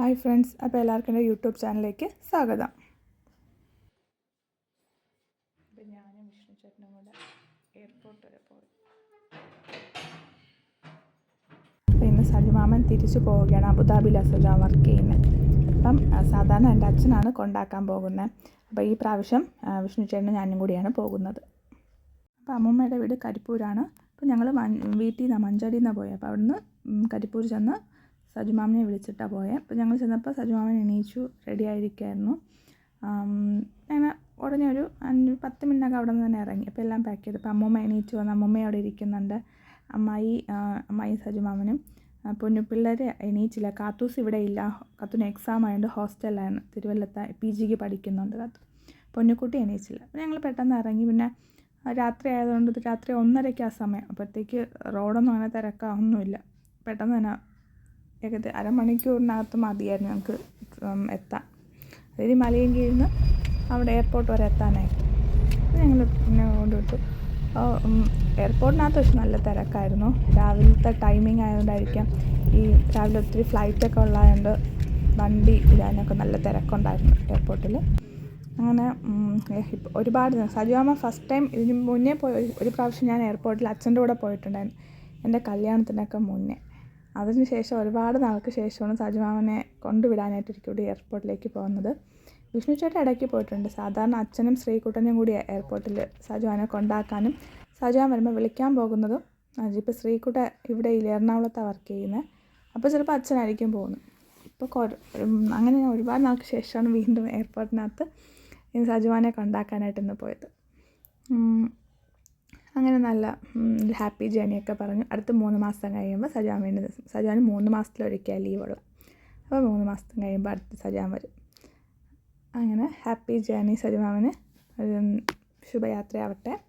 Hi friends അപ്പോൾ എല്ലാവർക്കും എന്റെ യൂട്യൂബ് ചാനലിലേക്ക് സ്വാഗതം. അപ്പം ഞാനും വിഷ്ണു ചേട്ടനും കൂടെ എയർപോർട്ട് വരെ പോയി. അപ്പോൾ ഇന്ന് സജിമാമൻ തിരിച്ചു പോവുകയാണ് അബുദാബിയിൽ സജാൻ വർക്ക് ചെയ്യുന്നത് അപ്പം സാധാരണ എന്റെ അച്ഛനാണ് കൊണ്ടാക്കാൻ പോകുന്നത് അപ്പോൾ ഈ പ്രാവശ്യം വിഷ്ണു ചേട്ടനും ഞാനും കൂടിയാണ് പോകുന്നത്. അപ്പോൾ അമ്മൂമ്മയുടെ വീട് കരിപ്പൂരാണ്. അപ്പോൾ ഞങ്ങൾ വീട്ടിൽ നിന്നാണ് മഞ്ചാടിയിൽ നിന്നാണ് പോയത് അപ്പോൾ അവിടുന്ന് കരിപ്പൂർ ചെന്ന് സജുമാമനെ വിളിച്ചിട്ടാണ് പോയത് അപ്പോൾ ഞങ്ങൾ ചെന്നപ്പോൾ സജുമാമൻ എണീച്ചു റെഡി ആയിരിക്കുമായിരുന്നു അങ്ങനെ ഉടനെ ഒരു അഞ്ച് പത്ത് മിനിറ്റ് അവിടെ നിന്ന് തന്നെ ഇറങ്ങി. അപ്പോൾ എല്ലാം പാക്ക് ചെയ്തു. അപ്പോൾ അമ്മൂമ്മ എണീച്ചു വന്ന്. അമ്മൂമ്മ അവിടെ ഇരിക്കുന്നുണ്ട്. അമ്മായി അമ്മായി സജുമാമനും. പൊന്നു പൊന്നുപിള്ളേർ എണീച്ചില്ല. കാത്തൂസ് ഇവിടെ ഇല്ല. കാത്തൂന് എക്സാം ആയതുകൊണ്ട് ഹോസ്റ്റലാണ് തിരുവല്ലത്ത് പി ജിക്ക് പഠിക്കുന്നുണ്ട് കാത്തു പൊന്നുക്കുട്ടി എണീച്ചില്ല. അപ്പോൾ ഞങ്ങൾ പെട്ടെന്ന് ഇറങ്ങി. പിന്നെ രാത്രി ആയതുകൊണ്ട് രാത്രി ഒന്നരയ്ക്ക് ആ സമയം. അപ്പോഴത്തേക്ക് റോഡൊന്നും അങ്ങനെ ഒന്നുമില്ല. പെട്ടെന്ന് തന്നെ ഏകദേശം അരമണിക്കൂറിനകത്ത് മതിയായിരുന്നു ഞങ്ങൾക്ക് എത്താൻ. അതായത് മലയും കീഴ്ന്ന് അവിടെ എയർപോർട്ട് വരെ എത്താനായിരുന്നു ഞങ്ങൾ പിന്നെ കൊണ്ടുവിട്ടു. എയർപോർട്ടിനകത്ത് പക്ഷെ നല്ല തിരക്കായിരുന്നു. രാവിലത്തെ ടൈമിംഗ് ആയതുകൊണ്ടായിരിക്കാം ഈ രാവിലെ ഒത്തിരി ഫ്ലൈറ്റൊക്കെ ഉള്ളതുകൊണ്ട് വണ്ടി ഇടാനൊക്കെ നല്ല തിരക്കുണ്ടായിരുന്നു എയർപോർട്ടിൽ അങ്ങനെ ഒരുപാട് സജുവാമ ഫസ്റ്റ് ടൈം ഇതിന് മുന്നേ പോയി. ഒരു പ്രാവശ്യം ഞാൻ എയർപോർട്ടിൽ അച്ഛന്റെ കൂടെ പോയിട്ടുണ്ടായിരുന്നു. എന്റെ കല്യാണത്തിനൊക്കെ മുന്നേ. അതിന് ശേഷം ഒരുപാട് നാൾക്ക് ശേഷമാണ് സജുമാമനെ കൊണ്ടുവിടാനായിട്ട് ഒരിക്കൽ കൂടി എയർപോർട്ടിലേക്ക് പോകുന്നത്. വിഷ്ണു ചേട്ടൻ ഇടയ്ക്ക് പോയിട്ടുണ്ട്. സാധാരണ അച്ഛനും ശ്രീകുട്ടനും കൂടി എയർപോർട്ടിൽ സജുവാനെ കൊണ്ടാക്കാനും സജുവാൻ വരുമ്പോൾ വിളിക്കാൻ പോകുന്നതും ഇപ്പോൾ ശ്രീകുട്ട ഇവിടെ ഇല്ല. എറണാകുളത്താണ് വർക്ക് ചെയ്യുന്നത് അപ്പോൾ ചിലപ്പോൾ അച്ഛനായിരിക്കും പോകുന്നത്. ഇപ്പോൾ അങ്ങനെ ഞാൻ ഒരുപാട് നാൾക്ക് ശേഷമാണ് വീണ്ടും എയർപോർട്ടിനകത്ത് സജുവാനെ കൊണ്ടാക്കാനായിട്ട് ഇന്ന് പോയത് അങ്ങനെ നല്ല ഹാപ്പി ജേണിയൊക്കെ പറഞ്ഞു. അടുത്ത മൂന്ന് മാസം കഴിയുമ്പോൾ സജാൻ വേണ്ടി സജാന് മൂന്ന് മാസത്തിലൊരിക്കൽ ലീവുള്ള അപ്പോൾ മൂന്ന് മാസം കഴിയുമ്പോൾ അടുത്ത് സജാൻ വരും. അങ്ങനെ ഹാപ്പി ജേണി സജുമാമന്. ഒരു ശുഭയാത്രയാവട്ടെ.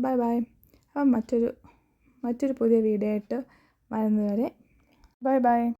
Bye bye. അപ്പം മറ്റൊരു മറ്റൊരു പുതിയ വീഡിയോ ആയിട്ട് വരുന്നതുവരെ ബൈ ബൈ.